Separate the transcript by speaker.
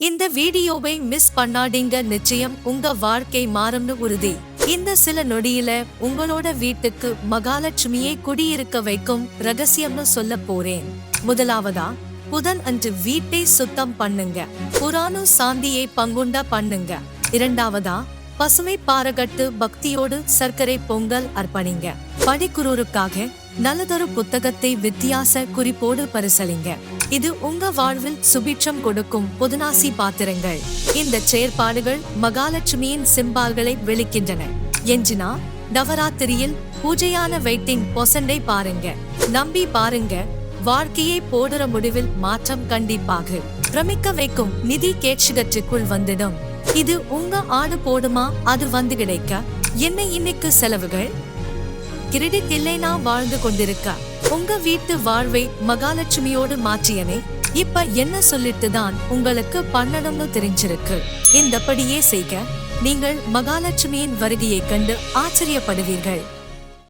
Speaker 1: இந்த வீடியோவை மிஸ் பண்ணாதீங்க. நிச்சயம் உங்க வாழ்க்கை மாறும்னு உறுதி. இந்த சில நொடியில உங்களோட வீட்டுக்கு மகாலட்சுமியை குடியிருக்க வைக்கும் ரகசியம்னு சொல்ல போறேன். முதலாவதா புதன் அன்று வீட்டை சுத்தம் பண்ணுங்க. புராணு சாந்தியை பங்குண்டா பண்ணுங்க. இரண்டாவதா பசுமை பாரகட்டு பக்தியோடு சர்க்கரை பொங்கல் அர்ப்பணிங்க. படிக்குரூருக்காக நல்லதொரு புத்தகத்தை வித்தியாச குறிப்போடு பரிசலிங்க இது உங்க வாழ்வில் சுபிட்சம் கொடுக்கும் புதுநாசி பாத்திரங்கள். இந்த செயற்பாடுகள் மகாலட்சுமியின் சிம்பால்களை வெளிக்கின்றன எஞ்சினா நவராத்திரியில் பூஜையான வெயிட்டிங் பொசண்டை பாருங்க. நம்பி பாருங்க வாழ்க்கையை போடுற முடிவில் மாற்றம் கண்டிப்பாக. பிரமிக்க வைக்கும் நிதி கேட்சிகற்றுக்குள் வந்துடும். இது உங்க ஆடு போடுமா? அது வந்து கிடைக்க. என்ன இன்னைக்கு செலவுகள்? கிரெடிட் இல்லைனா வாழ்ந்து கொண்டிருக்க. உங்க வீட்டு வாழ்வை மகாலட்சுமியோடு மாற்றியனே இப்ப என்ன சொல்லிட்டு தான் உங்களுக்கு பண்ணணும்னு தெரிஞ்சிருக்கு. இந்தபடியே செய்க. நீங்கள் மகாலட்சுமியின் வருகையை கண்டு ஆச்சரியப்படுவீர்கள்.